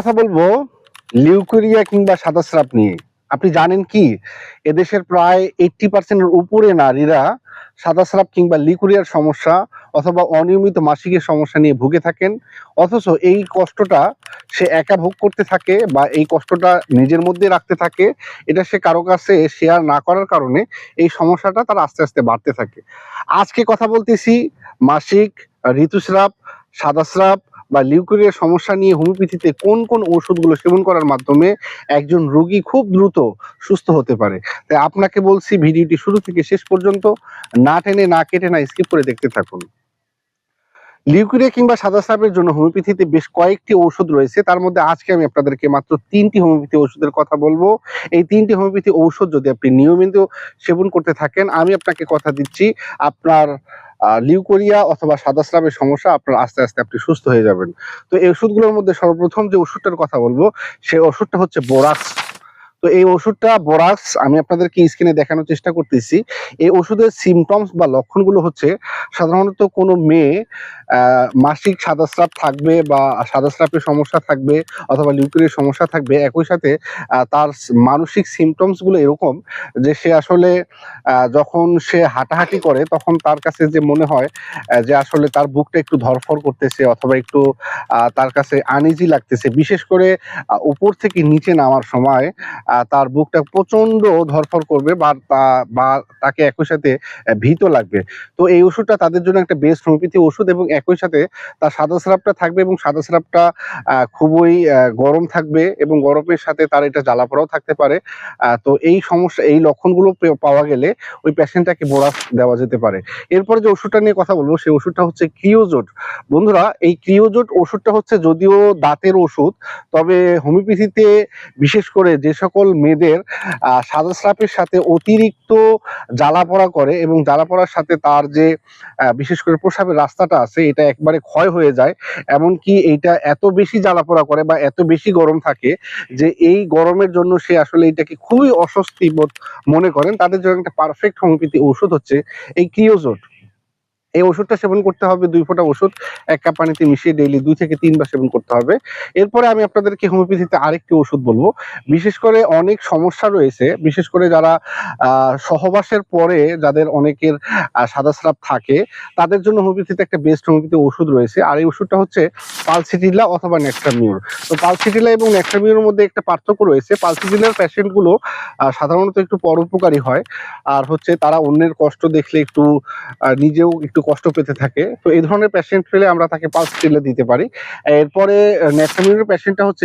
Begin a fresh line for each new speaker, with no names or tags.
কথা বলব, লিউকেরিয়া কিংবা সাদা স্রাব নিয়ে। আপনি জানেন কি? এদেশের প্রায় এইটটি পার্সেন্টের উপরে নারীরা সাদা স্রাব কিংবা লিকুরিয়ার সমস্যা অথবা অনিয়মিত মাসিকের সমস্যা নিয়ে ভুগে থাকেন। অথচ এই কষ্টটা সে একা ভোগ করতে থাকে বা এই কষ্টটা নিজের মধ্যে রাখতে থাকে। এটা সে কারও কাছে শেয়ার না করার কারণে এই সমস্যাটা তার আস্তে আস্তে বাড়তে থাকে। আজকে কথা বলতেছি মাসিক, ঋতুস্রাব, সাদাস্রাব বা লিউকেরিয়ার সমস্যা নিয়ে হোমিওপ্যাথিতে কোন কোন ওষুধগুলো সেবন করার মাধ্যমে একজন রোগী খুব দ্রুত সুস্থ হতে পারে? তাই আপনাকে বলছি ভিডিওটি শুরু থেকে শেষ পর্যন্ত না টেনে, না কেটে, না স্কিপ করে দেখতে থাকুন। লিউকেরিয়া কিংবা সাদা স্রাবের জন্য হোমিওপ্যাথিতে বেশ কয়েকটি ঔষধ রয়েছে। তার মধ্যে আজকে আমি আপনাদেরকে মাত্র তিনটি হোমিওপ্যাথি ওষুধের কথা বলব। এই তিনটি হোমিওপ্যাথি ঔষধ যদি আপনি নিয়মিত সেবন করতে থাকেন, আমি আপনাকে কথা দিচ্ছি, আপনার লিউকোরিয়া অথবা সাদা স্লাবের সমস্যা, আপনার আস্তে আস্তে আপনি সুস্থ হয়ে যাবেন। তো এই ওষুধগুলোর মধ্যে সর্বপ্রথম যে ওষুধটার কথা বলব, সেই ওষুধটা হচ্ছে বোরাক্স। তো এই ওষুধটা বোরাক্স আমি আপনাদেরকে স্ক্রিনে দেখানোর চেষ্টা করতেছি। এই ওষুধের সিমটমস বা লক্ষণগুলো হচ্ছে, সাধারণত কোনো মেয়ে মাসিক সাদাস্রাব থাকবে বা সাদাস্রাবের সমস্যা থাকবে অথবা লিউকেরিয়ার সমস্যা থাকবে, একই সাথে তার মানসিক সিমটমসগুলো এরকম যে সে আসলে যখন সে হাঁটাহাঁটি করে তখন তার কাছে যে মনে হয় যে আসলে তার বুকটা একটু ধরফর করতেছে অথবা একটু তার কাছে আনইজি লাগতেছে। বিশেষ করে উপর থেকে নিচে নামার সময় তার বুকটা প্রচণ্ড ধরফর করবে বা বা তাকে একই সাথে ভীত লাগবে। তো এই ওষুধটা তাদের জন্য একটা বেস্ট হোমিওপ্যাথি ওষুধ এবং একই সাথে তার সাদা স্রাবটা থাকবে এবং সাদা স্রাবটা খুবই গরম থাকবে এবং গরমের সাথে তার এটা জ্বালাপড়াও থাকতে পারে। তো এই সমস্যা, এই লক্ষণগুলো পাওয়া গেলে ওই প্যাশেন্টটাকে বোরাস দেওয়া যেতে পারে। এরপরে যে ওষুধটা নিয়ে কথা বলব, সেই ওষুধটা হচ্ছে ক্রিওজোট। বন্ধুরা, এই ক্রিওজোট ওষুধটা হচ্ছে যদিও দাঁতের ওষুধ, তবে হোমিওপ্যাথিতে বিশেষ করে যে সকল মেয়েদের আহ, সাদা স্রাপের সাথে অতিরিক্ত জ্বালা পড়া করে এবং জ্বালা পড়ার সাথে তার যে বিশেষ করে প্রসাবের রাস্তাটা আছে এটা একবারে ক্ষয় হয়ে যায়। এমনকি এইটা এত বেশি জ্বালা পোড়া করে বা এত বেশি গরম থাকে যে এই গরমের জন্য সে আসলে এটাকে খুবই অস্বস্তি বোধ মনে করেন। তাদের জন্য একটা পারফেক্ট হোমিওপ্যাথি ওষুধ হচ্ছে এই ক্রিওজোট। এই ওষুধটা সেবন করতে হবে দুই ফোঁটা ওষুধ এক কাপ পানিতে মিশিয়ে ডেইলি দুই থেকে তিনবার সেবন করতে হবে। এরপরে আমি আপনাদেরকে হোমিওপ্যাথিতে আরেকটি ওষুধ বলব। বিশেষ করে অনেক সমস্যা রয়েছে বিশেষ করে যারা সহবাসের পরে যাদের অনেকের সাদা স্রাব থাকে তাদের জন্য হোমিওপ্যাথিতে একটা বেস্ট হোমিওপ্যাথি ওষুধ রয়েছে। আর এই ওষুধটা হচ্ছে পালসিটিলা অথবা নেক্সামিউর তো পালসিটিলা এবং নেক্সামিউর মধ্যে একটা পার্থক্য রয়েছে। পালসিটিলার পেশেন্টগুলো আহ, সাধারণত একটু পরোপকারী হয়। আর হচ্ছে তারা অন্যের কষ্ট দেখলে একটু নিজেও একটু কষ্ট পেতে থাকে। তো এই ধরনের পেশেন্ট পেলে আমরা তাকে পালস পালসিটিলা দিতে পারি। এরপরে নেক্সামিউরের পেশেন্টটা হচ্ছে